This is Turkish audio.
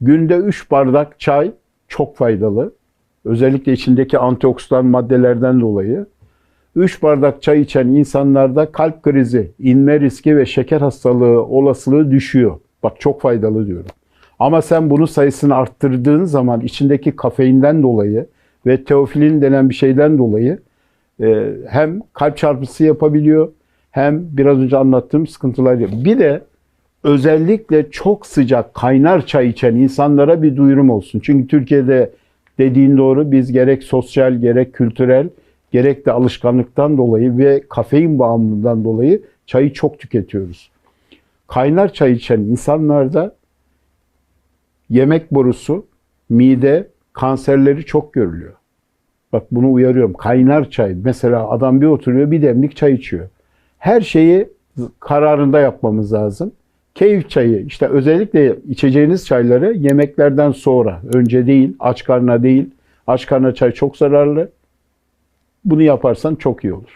Günde 3 bardak çay çok faydalı. Özellikle içindeki antioksidan maddelerden dolayı. 3 bardak çay içen insanlarda kalp krizi, inme riski ve şeker hastalığı olasılığı düşüyor. Bak çok faydalı diyorum. Ama sen bunu sayısını arttırdığın zaman içindeki kafeinden dolayı ve teofilin denen bir şeyden dolayı e, hem kalp çarpısı yapabiliyor hem biraz önce anlattığım sıkıntılar yapıyor. Bir de özellikle çok sıcak kaynar çay içen insanlara bir duyurum olsun. Çünkü Türkiye'de dediğin doğru biz gerek sosyal gerek kültürel gerek de alışkanlıktan dolayı ve kafein bağımlılığından dolayı çayı çok tüketiyoruz. Kaynar çay içen insanlarda yemek borusu, mide kanserleri çok görülüyor. Bak bunu uyarıyorum. Kaynar çay. Mesela adam bir oturuyor bir demlik çay içiyor. Her şeyi kararında yapmamız lazım. Keyif çayı işte özellikle içeceğiniz çayları yemeklerden sonra önce değil aç karnına değil. Aç karnına çay çok zararlı. Bunu yaparsan çok iyi olur.